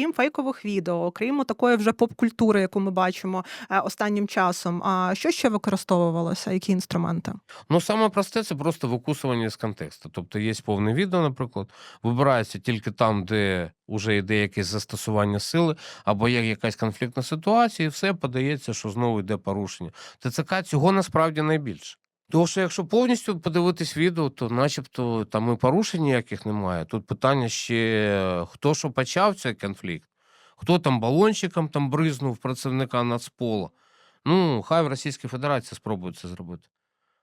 окрім фейкових відео, окрім такої вже поп-культури, яку ми бачимо е, останнім часом, а що ще використовувалося? Які інструменти? Ну, саме просте це просто викусування з контексту. Тобто є повне відео, наприклад, вибирається тільки там, де вже йде якесь застосування сили, або є якась конфліктна ситуація, і все подається, що знову йде порушення. ТЦК цього насправді найбільше. Тому що якщо повністю подивитись відео, то начебто там і порушень ніяких немає. Тут питання ще хто що почав цей конфлікт, хто там балончиком там бризнув працівника Нацпола. Ну, хай в Російській Федерації спробують це зробити.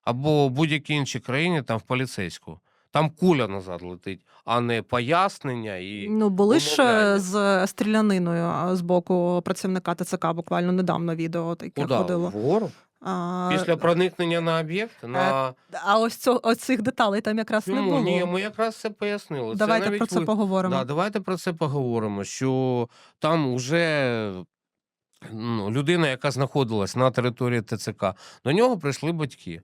Або в будь-якій іншій країні, там в поліцейську. Там куля назад летить, а не пояснення і. Ну були ж е, з стріляниною з боку працівника ТЦК буквально недавно відео таке Куди? ходило. Вгору? А, Після проникнення на об'єкт? На... а ось цього ось цих деталей там якраз не Чому? було. Ні, ми якраз це пояснили. Давайте це навіть про це ви... поговоримо. Да, давайте про це поговоримо. Що там вже ну, людина, яка знаходилась на території ТЦК, до нього прийшли батьки.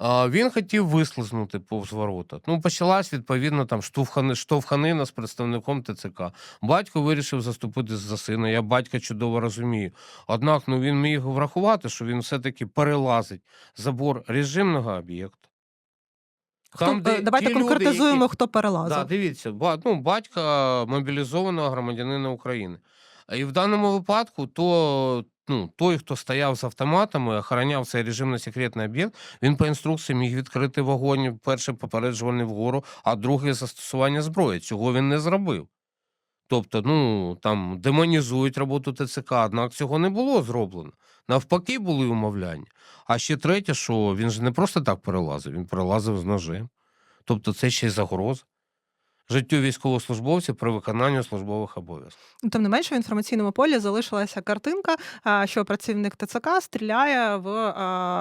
Він хотів вислизнути повз ворота. Ну, почалась відповідно там штовхани, штовханина з представником ТЦК. Батько вирішив заступитись за сина. Я батька чудово розумію. Однак ну, він міг врахувати, що він все-таки перелазить забор режимного об'єкту. Хто, Там, де е, давайте ті люди, конкретизуємо, які- хто перелазив. Да, дивіться, ба- ну, батька мобілізованого громадянина України. І в даному випадку, то ну, той, хто стояв з автоматами, охороняв цей режимно-секретний об'єкт, він по інструкції міг відкрити вогонь, перший попереджувальний вгору, а другий застосування зброї. Цього він не зробив. Тобто, ну там демонізують роботу ТЦК, однак цього не було зроблено. Навпаки, були умовляння. А ще третє, що він ж не просто так перелазив, він перелазив з ножем. Тобто, це ще й загроза життю військовослужбовців при виконанні службових обов'язків. Ну, Тим не менше, в інформаційному полі залишилася картинка, що працівник ТЦК стріляє в а,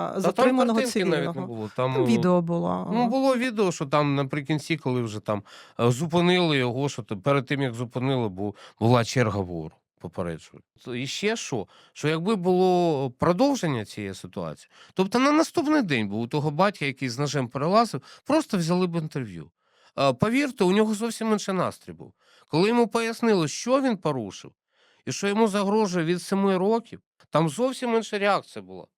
Та там затриманого навіть не було. Там, Там відео було. Ну, було відео, що там наприкінці, коли вже там е, зупинили його, що перед тим, як зупинили, бу- була черга вору. Попереджують. І ще що? Що якби було продовження цієї ситуації, тобто на наступний день був у того батька, який з ножем перелазив, просто взяли б інтерв'ю. Повірте, у нього зовсім інший настрій був. Коли йому пояснили, що він порушив, і що йому загрожує від 7 років, там зовсім інша реакція була.